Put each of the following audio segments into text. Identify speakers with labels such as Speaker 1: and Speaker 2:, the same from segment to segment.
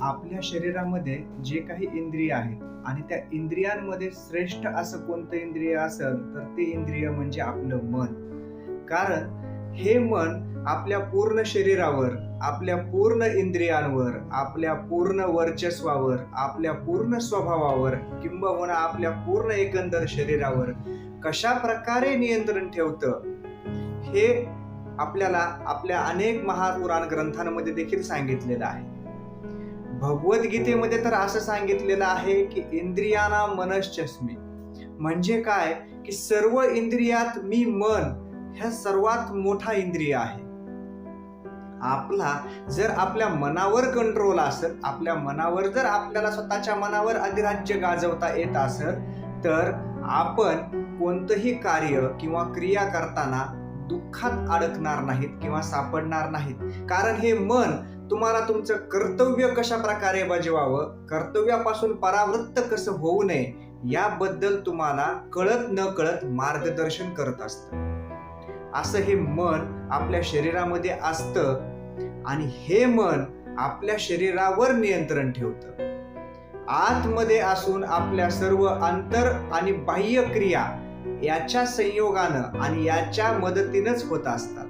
Speaker 1: आपल्या शरीरामध्ये जे काही इंद्रिय आहेत आणि त्या इंद्रियांमध्ये श्रेष्ठ असं कोणतं इंद्रिय असेल तर ते इंद्रिय म्हणजे आपलं मन. कारण हे मन आपल्या पूर्ण शरीरावर आपल्या पूर्ण इंद्रियांवर आपल्या पूर्ण वर्चस्वावर आपल्या पूर्ण स्वभावावर किंबहुना आपल्या पूर्ण एकंदर शरीरावर कशा प्रकारे नियंत्रण ठेवतं हे आपल्याला आपल्या अनेक महापुराण ग्रंथांमध्ये देखील सांगितलेलं आहे. भगवद्गीतेमध्ये तर असं सांगितलेलं आहे की इंद्रियाना मनश्चस्मी म्हणजे काय? की सर्व इंद्रियात मी मन ह्या सर्वात मोठा इंद्रिय आहे. आपला जर आपल्या मनावर कंट्रोल असेल आपल्या मनावर जर आपल्याला स्वतःच्या मनावर अधिराज्य गाजवता येत असेल तर आपण कोणतंही कार्य किंवा क्रिया करताना दुःखात अडकणार नाहीत किंवा सापडणार नाहीत. कारण हे मन तुम्हाला तुमचं कर्तव्य कशा प्रकारे बजवावं? कर्तव्यापासून परावृत्त कसं होऊ नये? याबद्दल तुम्हाला कळत न कळत मार्गदर्शन करत असतं. असं हे मन आपल्या शरीरामध्ये असतं आणि हे मन आपल्या शरीरावर नियंत्रण ठेवतं. आतमध्ये असून आपल्या सर्व अंतर आणि बाह्य क्रिया याच्या संयोगानं आणि याच्या मदतीनंच होत असतात.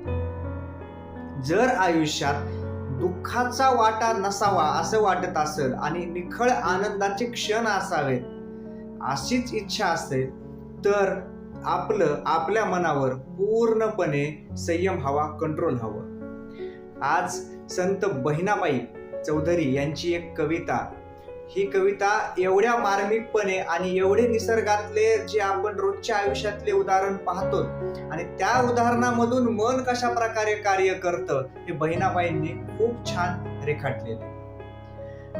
Speaker 1: जर आयुष्यात दुःखाचा वाटा नसावा असं वाटत असेल आणि निखळ आनंदाचे क्षण असावेत. अशीच इच्छा असेल तर आपलं आपल्या मनावर पूर्णपणे संयम हवा कंट्रोल हवं. आज संत बहिणाबाई चौधरी यांची एक कविता ही कविता एवढ्या मार्मिकपणे आणि एवढे निसर्गातले जे आपण रोजच्या आयुष्यातले उदाहरण पाहतो आणि त्या उदाहरणामधून मन कशा प्रकारे कार्य करतं हे बहिणाबाईंनी खूप छान रेखाटलेले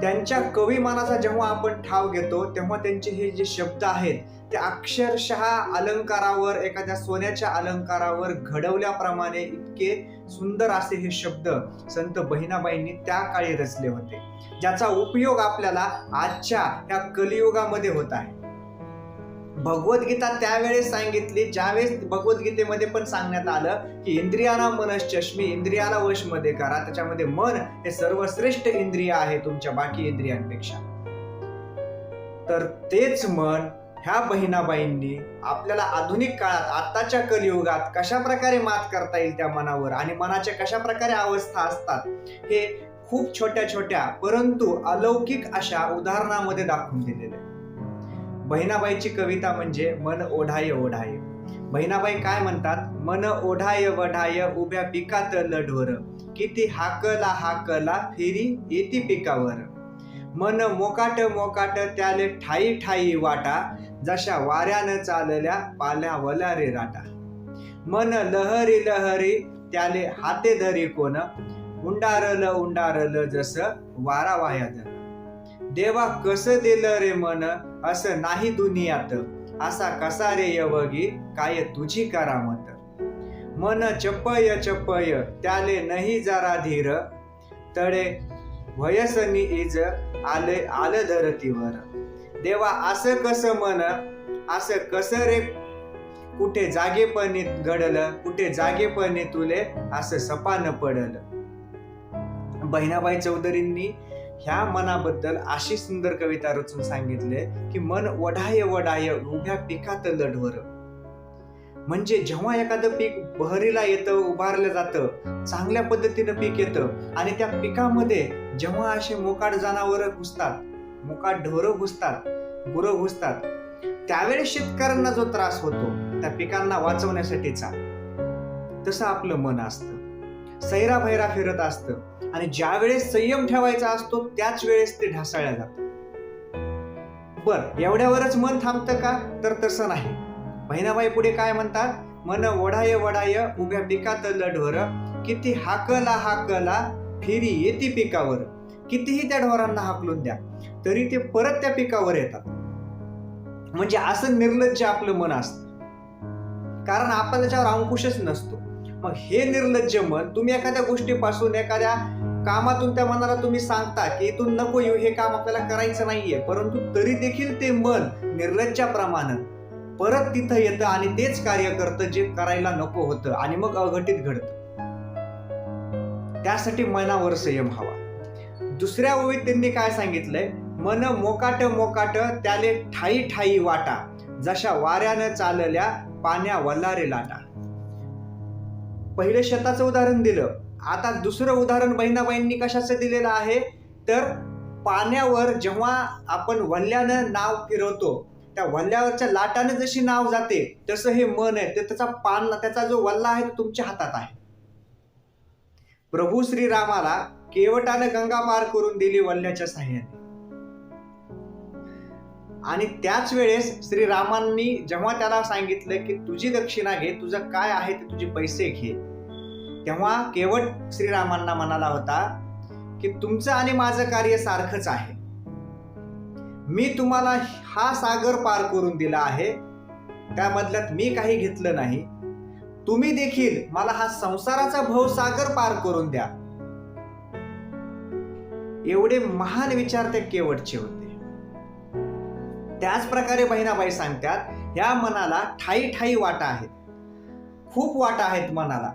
Speaker 1: त्यांच्या कविमानाचा जेव्हा आपण ठाव घेतो तेव्हा त्यांचे हे जे शब्द आहेत ते अक्षरशः अलंकारावर एखाद्या सोन्याच्या अलंकारावर घडवल्याप्रमाणे इतके सुंदर असे हे शब्द संत बहिणाबाईंनी त्या काळी रचले होते. ज्याचा उपयोग आपल्याला आजच्या या कलियुगामध्ये होत आहे. भगवद्गीता त्यावेळेस सांगितली ज्यावेळेस भगवद्गीतेमध्ये पण सांगण्यात आलं की इंद्रियाला चष्मी इंद्रियाला वशमध्ये करा त्याच्यामध्ये मन हे सर्वश्रेष्ठ इंद्रिय आहे तुमच्या बाकी इंद्रियांपेक्षा. तर तेच मन ह्या बहिणाबाईंनी आपल्याला आधुनिक काळात आताच्या कलियुगात कशा प्रकारे मात करता येईल त्या मनावर आणि मनाच्या कशा प्रकारे अवस्था असतात हे खूप छोट्या छोट्या परंतु अलौकिक अशा उदाहरणामध्ये दाखवून दिलेले बहिणाबाईची कविता म्हणजे मन ओढाय ओढाय. बहिणाबाई काय म्हणतात? मन ओढाय वढाय उभ्या पिकात लढोर. किती हाकला हाकला फेरी येती पिकावर. मन मोकाट मोकाट त्याले ठाई ठाई वाटा. जशा वाऱ्यानं चालल्या पाल्या वल्या रे राटा. मन लहरी लहरी त्याले हाते धरी कोण. उंडारल उंडारल जस वारा वाया धर देवा कस दिलं रे मन असं नाही दुनियात. असा कसा रे यवगी काय तुझी करामत. मन चपय चपय त्याले नाही जरा धीर. तडे वयसनी इज आले आलं धरतीवर. देवा असं कसं मन असं कसं रे? कुठे जागेपणी घडलं कुठे जागेपणी तुले असं सपान पडलं. बहिणाबाई चौधरींनी ह्या मनाबद्दल अशी सुंदर कविता रचून सांगितले की मन वढाय वढाय उभ्या पिकात लढवर. म्हणजे जेव्हा एखादं पीक बहरीला येतं उभारलं जातं चांगल्या पद्धतीनं पीक येतं आणि त्या पिकामध्ये जेव्हा असे मोकाट जनावरं घुसतात मुखात ढोरं घुसतात गुरं घुसतात. त्यावेळेस शेतकऱ्यांना जो त्रास होतो त्या पिकांना वाचवण्यासाठीचा. तसं आपलं मन असतं. सैरा भैरा फिरत असतं. आणि ज्या वेळेस संयम ठेवायचा असतो त्याच वेळेस ते ढासळल्या जात बर एवढ्यावरच मन थांबतं का? तर तसं नाही. बहिणाबाई पुढे काय म्हणतात? मन वढाय वढाय उभ्या पिकात लढवर किती हाकला हाकला फिरी येते पिकावर. कितीही त्या ढोरांना हाकलून द्या. तरी ते परत त्या पिकावर येतात. म्हणजे असं निर्लज्ज आपलं मन असतं. कारण आपण त्याच्यावर अंकुशच नसतो. मग हे निर्लज्ज मन तुम्ही एखाद्या गोष्टीपासून एखाद्या कामातून त्या मनाला तुम्ही सांगता की इथून नको येऊ हे काम आपल्याला करायचं नाहीये. परंतु तरी देखील ते मन निर्लज्जाप्रमाणे परत तिथं येतं आणि तेच कार्य करतं जे करायला नको होतं आणि मग अघटित घडतं. त्यासाठी मनावर संयम हवा. दुसऱ्या ओळीत त्यांनी काय सांगितलंय? मन मोकाट मोकाट त्याले ठाई ठाई वाटा जशा वाऱ्यानं चालल्या पाण्या वल्लारे लाटा. पहिलं शेताचं उदाहरण दिलं. आता दुसरं उदाहरण बहिणाबाईंनी कशाचं दिलेलं आहे? तर पाण्यावर जेव्हा आपण वल्ल्यानं नाव फिरवतो त्या वल्ल्यावरच्या लाटाने जशी नाव जाते तसं हे मन आहे. ते त्याचा पान त्याचा जो वल्ला आहे तो तुमच्या हातात आहे. प्रभू श्रीरामाला केवटानं गंगा पार करून दिली वल्ल्याच्या साह्याने. आणि त्याच वेळेस श्रीरामांनी जेव्हा त्याला सांगितलं की तुझी दक्षिणा घे तुझं काय आहे ते तुझे पैसे घे तेव्हा केवट श्रीरामांना म्हणाला होता की तुमचं आणि माझं कार्य सारखंच आहे. मी तुम्हाला हा सागर पार करून दिला आहे. त्या बदल्यात मी काही घेतलं नाही. तुम्ही देखील मला हा संसाराचा भवसागर पार करून द्या. एवढे महान विचार ते केवटचे होते. त्याच प्रकारे बहिणाबाई सांगतात या मनाला ठाई ठाई वाटा आहेत. खूप वाटा आहेत मनाला.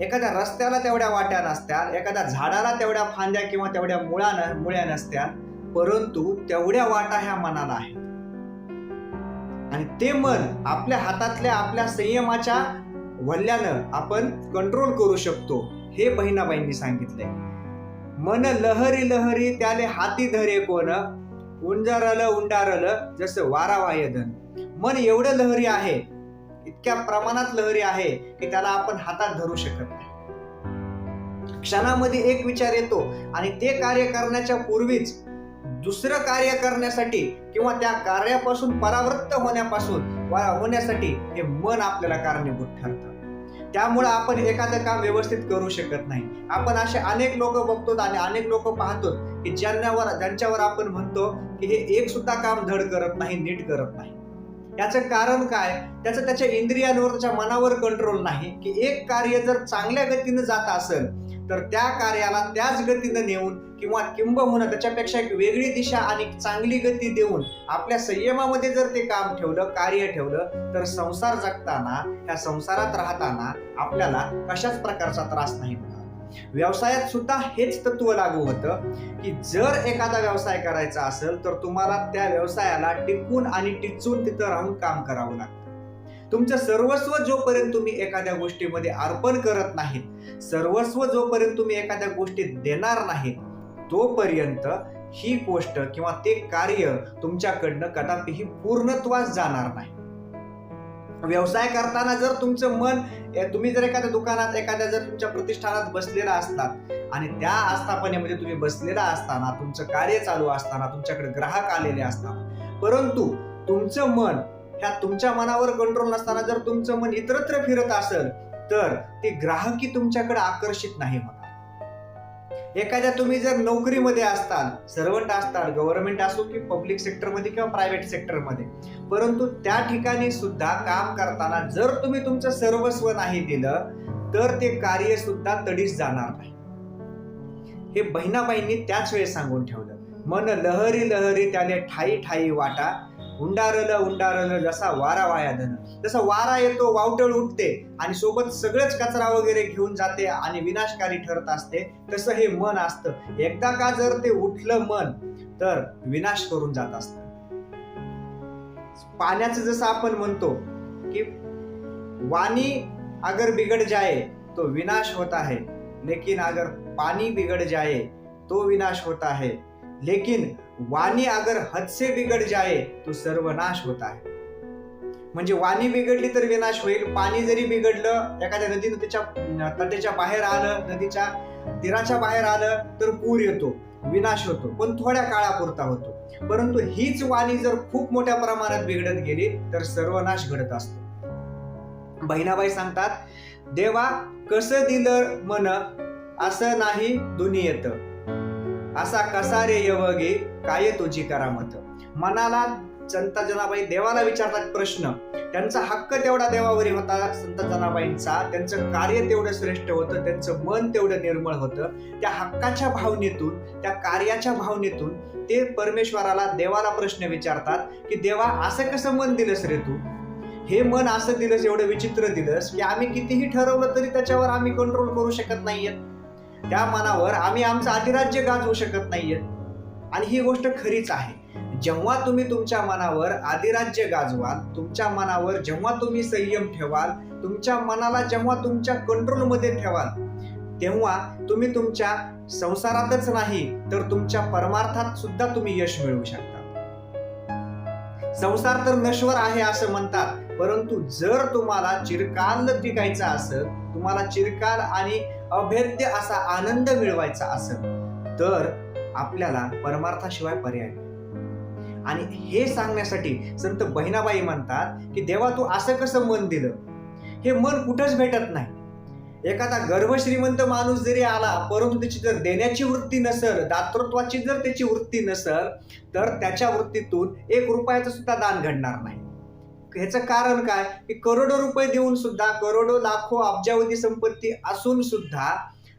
Speaker 1: एखाद्या रस्त्याला तेवढ्या वाट्या नसत्या एखाद्या झाडाला तेवढ्या फांद्या किंवा तेवढ्या मुळा न मुळ्या नसत्या परंतु तेवढ्या वाटा ह्या मनाला आहेत. आणि ते मन आपल्या हातातल्या आपल्या संयमाच्या वल्ल्यानं आपण कंट्रोल करू शकतो हे बहिणाबाईंनी सांगितलंय. मन लहरी लहरी त्याले हाती धरे कोण? उंजारलं उंडारलं जसं वारा वायदन मन एवढं लहरी आहे इतक्या प्रमाणात लहरी आहे की त्याला आपण हातात धरू शकत नाही. क्षणामध्ये एक विचार येतो आणि ते कार्य करण्याच्या पूर्वीच दुसरं कार्य करण्यासाठी किंवा त्या कार्यापासून परावृत्त होण्यापासून वा होण्यासाठी हे मन आपल्याला कारणीभूत ठरतं. त्यामुळे आपण एखादं काम व्यवस्थित करू शकत नाही. आपण असे अनेक लोक बघतो आणि अनेक लोक पाहतो की ज्यांनावर ज्यांच्यावर आपण म्हणतो की हे एक सुद्धा काम धड करत नाही नीट करत नाही. याचं कारण काय? त्याचं त्याच्या इंद्रियांवर त्याच्या मनावर कंट्रोल नाही. की एक कार्य जर चांगल्या गतीनं जात असेल तर त्या कार्याला त्याच गतीनं नेऊन किंवा किंबहुना त्याच्यापेक्षा एक वेगळी दिशा आणि चांगली गती देऊन आपल्या संयमामध्ये जर ते काम ठेवलं कार्य ठेवलं तर संसार जगताना त्या संसारात राहताना आपल्याला कशाच प्रकारचा त्रास नाही व्यवसायात सुद्धा हेच तत्व लागू होतं की जर एखादा व्यवसाय करायचा असेल तर तुम्हाला त्या व्यवसायाला टिकून आणि टिचून तिथं राहून काम करावं लागतं. तुमचं सर्वस्व जोपर्यंत तुम्ही एखाद्या गोष्टीमध्ये अर्पण करत नाहीत सर्वस्व जोपर्यंत तुम्ही एखाद्या गोष्टीत देणार नाहीत तोपर्यंत ही गोष्ट किंवा ते कार्य तुमच्याकडनं कदापिही पूर्णत्वास जाणार नाही. व्यवसाय करताना जर तुमचं मन तुम्ही जर एखाद्या दुकानात एखाद्या जर तुमच्या प्रतिष्ठानात बसलेला असतात आणि त्या आस्थापनेमध्ये तुम्ही बसलेला असताना तुमचं कार्य चालू असताना तुमच्याकडे ग्राहक आलेले असताना परंतु तुमचं मन ह्या तुमच्या मनावर कंट्रोल नसताना जर तुमचं मन इतरत्र फिरत असेल तर ते ग्राहकी तुमच्याकडे आकर्षित नाही होणार. एखाद्या तुम्ही जर नोकरीमध्ये असताल सर्वंट असताल गव्हर्नमेंट असो की पब्लिक सेक्टरमध्ये किंवा प्रायव्हेट सेक्टरमध्ये परंतु त्या ठिकाणी सुद्धा काम करताना जर तुम्ही तुमचं सर्वस्व नाही दिलं तर ते कार्य सुद्धा तडीस जाणार नाही. हे बहिणाबाईंनी त्याच वेळेस सांगून ठेवलं. मन लहरी लहरी त्याने ठाई ठाई वाटा हुंडारलं हुंडारलं जसा वारा वाया धन जसा वारा येतो वावटळ उठते आणि सोबत सगळंच कचरा वगैरे घेऊन जाते आणि विनाशकारी ठरत असते तसं हे मन असतं. एकदा का जर ते उठलं मन तर विनाश करून जात असत. पाण्याचं जसं आपण म्हणतो की वाणी अगर बिघड जाए तो विनाश होता है लेकिन अगर पाणी बिघड जाए तो विनाश होता है लेकिन वाणी अगर हद से बिगड़ जाए तो सर्वनाश होता है। म्हणजे वाणी बिघडली तर विनाश होईल पाणी जरी बिघडलं एखाद्या नदी नदीच्या तटेच्या बाहेर आलं नदीच्या तीराच्या बाहेर आलं तर पूर येतो विनाश होतो पण थोड्या काळापुरता होतो. परंतु हीच वाणी जर खूप मोठ्या प्रमाणात बिघडत गेली तर सर्वनाश घडत असतो. बहिणाबाई सांगतात देवा कसं दिलं मन असं नाही दुनियेत. असा कसा रे यवगे काय तुझी करामत? मनाला संत जनाबाई देवाला विचारतात प्रश्न. त्यांचा हक्क तेवढा देवावरी होता संत जनाबाईंचा. त्यांचं कार्य तेवढं श्रेष्ठ होतं त्यांचं मन तेवढं निर्मळ होतं. त्या हक्काच्या भावनेतून त्या कार्याच्या भावनेतून ते परमेश्वराला देवाला प्रश्न विचारतात की देवा असं कसं मन दिलंस रे तू? हे मन असं दिलंस एवढं विचित्र दिलंस की आम्ही कितीही ठरवलं तरी त्याच्यावर आम्ही कंट्रोल करू शकत नाहीयेत. त्या मनावर आम्ही आमचं अधिराज्य गाजवू शकत नाहीये. आणि ही गोष्ट खरीच आहे. जेव्हा तुम्ही तुमच्या मनावर अधिराज्य गाजवाल तुमच्या मनावर जेव्हा तुम्ही संयम ठेवाल तुमच्या मनाला जेव्हा तुमच्या कंट्रोलमध्ये ठेवाल तेव्हा तुम्ही तुमच्या संसारातच नाही तर तुमच्या परमार्थात सुद्धा तुम्ही यश मिळवू शकता. संसार तर नश्वर आहे असं म्हणतात परंतु जर तुम्हाला चिरकाल टिकायचं असेल तुम्हाला चिरकाल आणि अभेद्य असा आनंद मिळवायचा असेल तर आपल्याला परमार्थाशिवाय पर्याय नाही. आणि हे सांगण्यासाठी संत बहिणाबाई म्हणतात की देवा तू असं कसं मन दिलं? हे मन कुठंच भेटत नाही. एखादा गर्भश्रीमंत माणूस जरी आला परंतु त्याची जर देण्याची वृत्ती नसल दातृत्वाची जर त्याची वृत्ती नसल तर त्याच्या वृत्तीतून एक रुपयाचं सुद्धा दान घडणार नाही. ह्याचं कारण काय? की करोडो रुपये देऊन सुद्धा करोडो लाखो अब्जावधी संपत्ती असून सुद्धा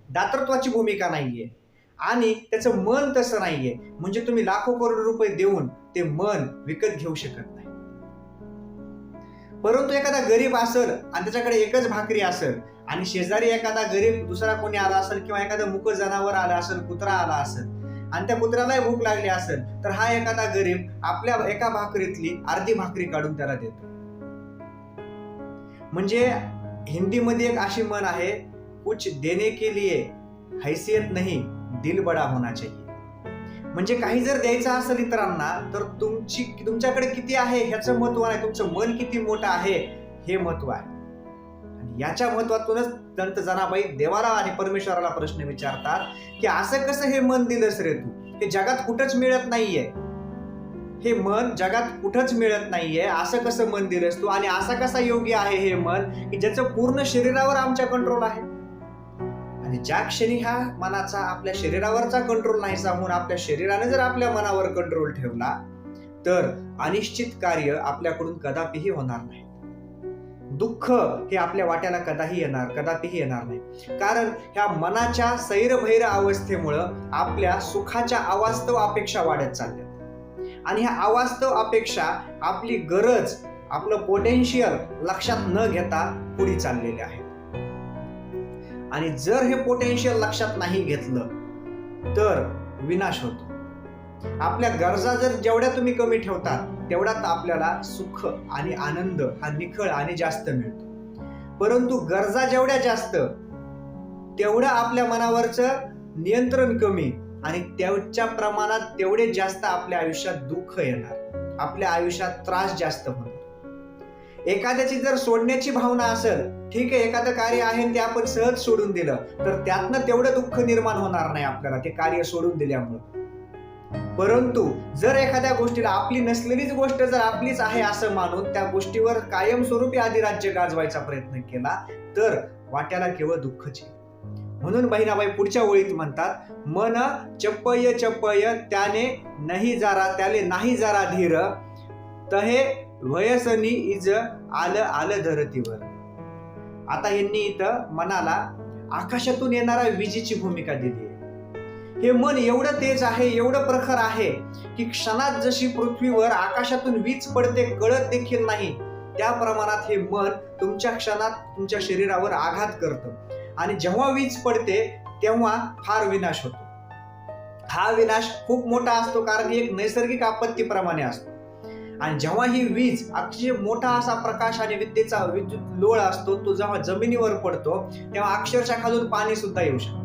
Speaker 1: दातृत्वाची भूमिका नाहीये. आणि त्याचं मन तसं नाहीये. म्हणजे तुम्ही लाखो करोडो रुपये देऊन ते मन विकत घेऊ शकत नाही. परंतु एखादा गरीब असेल आणि त्याच्याकडे एकच भाकरी असेल आणि शेजारी एखादा गरीब दुसरा कोणी आला असेल किंवा एखादं मुक जनावर आलं असेल कुत्रा आला असेल आणि त्या कुत्र्यालाही भूक लागली असेल तर हा एखादा गरीब आपल्या एका भाकरीतली अर्धी भाकरी काढून त्याला देतो. म्हणजे हिंदीमध्ये एक अशी म्हण आहे कुछ देने के लिए हैसियत नाही दिल बडा होना चाहिए. म्हणजे काही जर द्यायचं असेल इतरांना तर तुमची तुमच्याकडे किती आहे? ह्याचं महत्त्व नाही तुमचं मन किती मोठं आहे? हे महत्त्व आहे. याच्या महत्वातूनच संत जनाबाई देवाला आणि परमेश्वराला प्रश्न विचारतात की असं कसं हे मन दिलंस रे तू? हे जगात कुठंच मिळत नाहीये. हे मन जगात कुठंच मिळत नाहीये. असं कसं मन दिलंस तू? आणि असा कसा योग्य आहे हे मन की ज्याचं पूर्ण शरीरावर आमच्या कंट्रोल आहे? आणि ज्या क्षणी ह्या मनाचा आपल्या शरीरावरचा कंट्रोल नाही सांगून आपल्या शरीराने जर आपल्या मनावर कंट्रोल ठेवला तर अनिश्चित कार्य आपल्याकडून कदापिही होणार नाही. दुःख हे आपल्या वाट्याला कदाही येणार कदापिही येणार नाही. कारण ह्या मनाच्या सैरभैर अवस्थेमुळं आपल्या सुखाच्या अवास्तव अपेक्षा वाढत चालल्या आणि ह्या अवास्तव अपेक्षा आपली गरज आपलं पोटेन्शियल लक्षात न घेता पुढे चाललेले आहे. आणि जर हे पोटेन्शियल लक्षात नाही घेतलं तर विनाश होतो. आपल्या गरजा जर जेवढ्या तुम्ही कमी ठेवता तेवढाच आपल्याला सुख आणि आनंद हा निखळ आणि जास्त मिळतो. परंतु गरजा जेवढ्या जास्त तेवढं आपल्या मनावरचं नियंत्रण कमी आणि त्याच्या प्रमाणात तेवढे जास्त आपल्या आयुष्यात दुःख येणार. आपल्या आयुष्यात त्रास जास्त होणार. एखाद्याची जर सोडण्याची भावना असेल ठीक आहे एखादं कार्य आहे ते आपण सहज सोडून दिलं तर त्यातनं तेवढं दुःख निर्माण होणार नाही आपल्याला ते कार्य सोडून दिल्यामुळं. परंतु जर एखाद्या गोष्टीला आपली नसलेलीच गोष्ट जर आपलीच आहे असं मानून त्या गोष्टीवर कायमस्वरूपी अधिराज्य गाजवायचा प्रयत्न केला तर वाट्याला केवळ दुःखच येईल. म्हणून बहिणाबाई पुढच्या ओळीत म्हणतात मन चप्पय चप्पय त्याने नाही जारा त्याले नाही जारा धीर तहे वयसनी इज आलं आलं धरतीवर. आता यांनी इथं मनाला आकाशातून येणारा विजेची भूमिका दिली आहे. हे मन एवढं तेज आहे एवढं प्रखर आहे की क्षणात जशी पृथ्वीवर आकाशातून वीज पडते कळत देखील नाही. त्या प्रमाणात हे मन तुमच्या क्षणात तुमच्या शरीरावर आघात करतं. आणि जेव्हा वीज पडते तेव्हा फार विनाश होतो. हा विनाश खूप मोठा असतो कारण एक नैसर्गिक आपत्तीप्रमाणे असतो. आणि जेव्हा ही वीज अतिशय मोठा असा प्रकाश आणि विद्येचा विद्युत लोळ असतो तो जेव्हा जमिनीवर पडतो तेव्हा अक्षरशः खालून पाणी सुद्धा येऊ शकतं.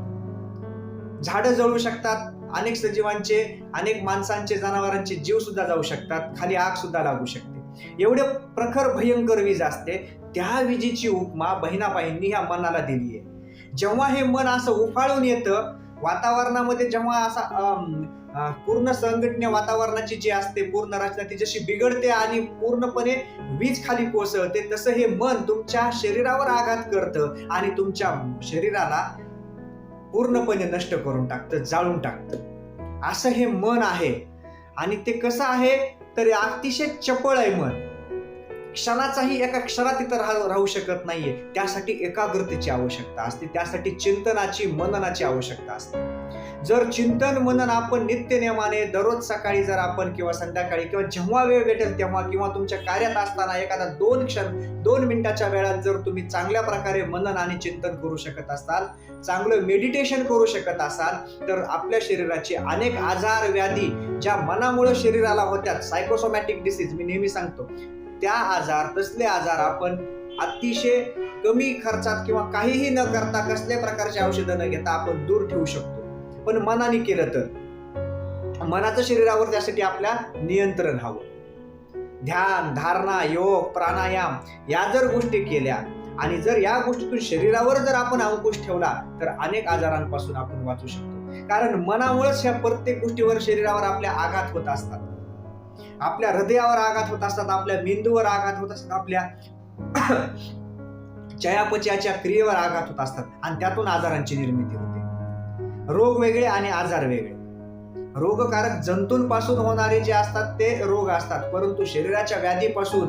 Speaker 1: झाडं जळू शकतात अनेक सजीवांचे अनेक माणसांचे जनावरांचे जीव सुद्धा जाऊ शकतात खाली आग सुद्धा लागू शकते. एवढे प्रखर भयंकर वीज असते त्या विजेची उपमा बहिणाबाईंनी ह्या मनाला दिली आहे जेव्हा हे मन असं उफाळून येतं वातावरणामध्ये जेव्हा असा पूर्ण संघटना वातावरणाची जी असते पूर्ण रचना ती जशी बिघडते आणि पूर्णपणे वीज खाली कोसळते तसं हे मन तुमच्या शरीरावर आघात करतं आणि तुमच्या शरीराला पूर्णपणे नष्ट करून टाकतं जाळून टाकतं. असं हे मन आहे. आणि ते कसं आहे? तर अतिशय चपळ आहे मन. क्षणाचाही एका क्षणात इथं राह राहू शकत नाहीये. त्यासाठी एकाग्रतेची आवश्यकता असते. त्यासाठी चिंतनाची मननाची आवश्यकता असते. जर चिंतन मनन आपण नित्य नियमाने दररोज सकाळी जर आपण किंवा संध्याकाळी किंवा जेव्हा वेळ भेटेल तेव्हा किंवा तुमच्या कार्यात असताना एखादा दोन क्षण दोन मिनिटाच्या वेळात जर तुम्ही चांगल्या प्रकारे मनन आणि चिंतन करू शकत असाल चांगलं मेडिटेशन करू शकत असाल तर आपल्या शरीराचे अनेक आजार व्याधी ज्या मनामुळे शरीराला होत्यात सायकोसोमॅटिक डिसीज मी नेहमी सांगतो त्या आजार तसले आजार आपण अतिशय कमी खर्चात किंवा काहीही न करता कसल्या प्रकारची औषधं न घेता आपण दूर ठेवू शकतो. पण मनाने केलं तर. मनाचं शरीरावर त्यासाठी आपल्या नियंत्रण हवं. ध्यान धारणा योग प्राणायाम या जर गोष्टी केल्या आणि जर या गोष्टीतून शरीरावर जर आपण अंकुश ठेवला तर अनेक आजारांपासून आपण वाचू शकतो. कारण मनामुळेच ह्या प्रत्येक गोष्टीवर शरीरावर आपल्या आघात होत असतात. आपल्या हृदयावर आघात होत असतात आपल्या मेंदूवर आघात होत असतात आपल्या चयापचयाच्या क्रियेवर आघात होत असतात आणि त्यातून आजारांची निर्मिती होते. रोग वेगळे आणि आजार वेगळे. रोगकारक जंतूंपासून होणारे जे असतात ते रोग असतात. परंतु शरीराच्या व्याधीपासून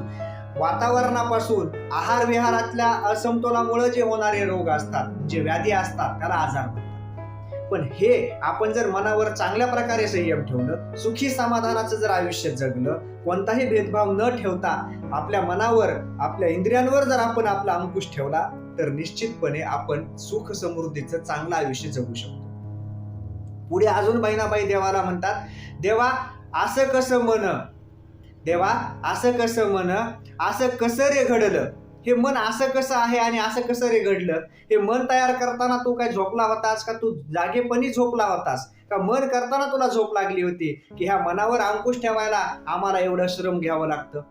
Speaker 1: वातावरणापासून आहार विहारातल्या असमतोलामुळे जे होणारे रोग असतात जे व्याधी असतात त्याला आजार म्हणतात. पण हे आपण जर मनावर चांगल्या प्रकारे संयम ठेवलं सुखी समाधानाचं जर आयुष्य जगलं कोणताही भेदभाव न ठेवता आपल्या मनावर आपल्या इंद्रियांवर जर आपण आपला अंकुश ठेवला तर निश्चितपणे आपण सुख समृद्धीचं चांगलं आयुष्य जगू शकतो. पुढे अजून बहिणाबाई देवाला म्हणतात देवा असं कसं मन देवा असं कसं मन असं कसं रे घडलं? हे मन असं कसं आहे आणि असं कसं रे घडलं? हे मन तयार करताना तू काय झोपला होतास का? तू जागेपणी झोपला होतास? का मन करताना तुला झोप लागली होती? की ह्या मनावर अंकुश ठेवायला आम्हाला एवढं श्रम घ्यावं लागतं?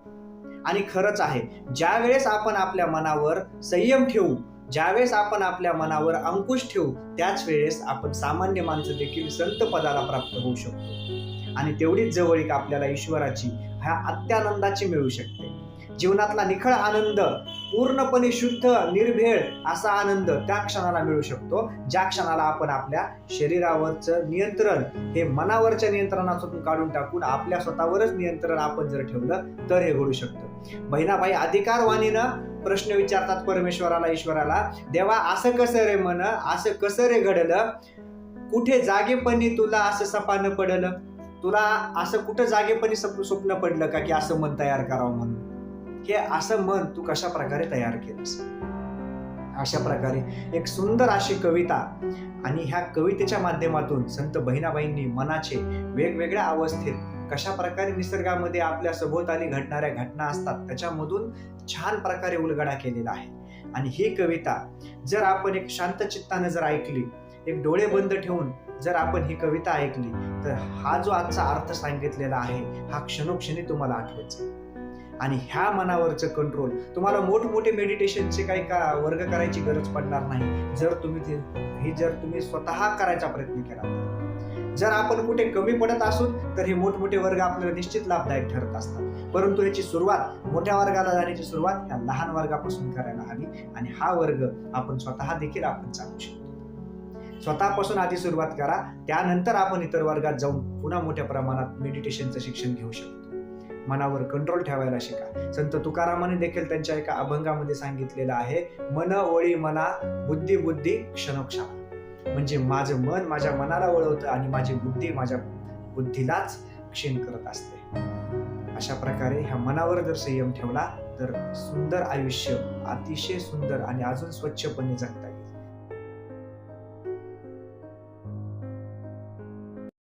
Speaker 1: आणि खरंच आहे ज्या वेळेस आपण आपल्या मनावर संयम ठेवू ज्यावेळेस आपण आपल्या मनावर अंकुश ठेवू त्याच वेळेस आपण सामान्य माणसं देखील संत पदाला प्राप्त होऊ शकतो. आणि तेवढीच जवळीक आपल्याला ईश्वराची ह्या अत्यानंदाची मिळू शकते. जीवनातला निखळ आनंद पूर्णपणे शुद्ध निर्भेळ असा आनंद त्या क्षणाला मिळू शकतो ज्या क्षणाला आपण आपल्या शरीरावरचं नियंत्रण हे मनावरच्या नियंत्रणातून काढून टाकून आपल्या स्वतःवरच नियंत्रण आपण जर ठेवलं तर हे घडू शकतं. बहिणाबाई अधिकारवाणीनं प्रश्न विचारतात परमेश्वराला ईश्वराला देवा असं कसं रे मन असं कसं रे घडलं? कुठे जागेपणी तुला असं सपानं पडलं? तुला असं कुठं जागेपणी सप- स्वप्न पडलं का की असं मन तयार करावं म्हणून? हे असं मन तू कशा प्रकारे तयार केलंस? अशा प्रकारे एक सुंदर अशी कविता आणि ह्या कवितेच्या माध्यमातून संत बहिणाबाईंनी मनाचे वेगवेगळ्या अवस्थेत कशा प्रकारे निसर्गामध्ये आपल्या सभोवताली घडणाऱ्या घटना असतात त्याच्यामधून छान प्रकारे उलगडा केलेला आहे आणि ही कविता जर आपण एक शांत चित्तानं जर ऐकली एक डोळे बंद ठेवून जर आपण ही कविता ऐकली तर हा जो आजचा अर्थ सांगितलेला आहे हा क्षणोक्षणी तुम्हाला आठवायचा आणि ह्या मनावरचं कंट्रोल तुम्हाला मोठमोठे मेडिटेशनचे काही का वर्ग करायची गरज पडणार नाही जर तुम्ही ते हे जर तुम्ही स्वतः करायचा प्रयत्न केला तर. जर आपण कुठे कमी पडत असू तर हे मोठमोठे वर्ग आपल्याला निश्चित लाभदायक ठरत असतात. परंतु याची सुरुवात मोठ्या वर्गाला जाण्याची सुरुवात ह्या लहान वर्गापासून करायला हवी आणि हा वर्ग आपण स्वतः देखील आपण चालू शकतो. स्वतःपासून आधी सुरुवात करा त्यानंतर आपण इतर वर्गात जाऊन पुन्हा मोठ्या प्रमाणात मेडिटेशनचं शिक्षण घेऊ शकतो. मनावर कंट्रोल ठेवायला शिका. संत तुकारामाने देखील त्यांच्या एका अभंगामध्ये सांगितलेलं आहे मन ओळी मना बुद्धी बुद्धी क्षणोक्षण. म्हणजे माझं मन माझ्या मनाला वळवतं आणि माझी बुद्धी माझ्या बुद्धीलाच क्षीण करत असते. अशा प्रकारे ह्या मनावर जर संयम ठेवला तर सुंदर आयुष्य अतिशय सुंदर आणि अजून स्वच्छपणे जगता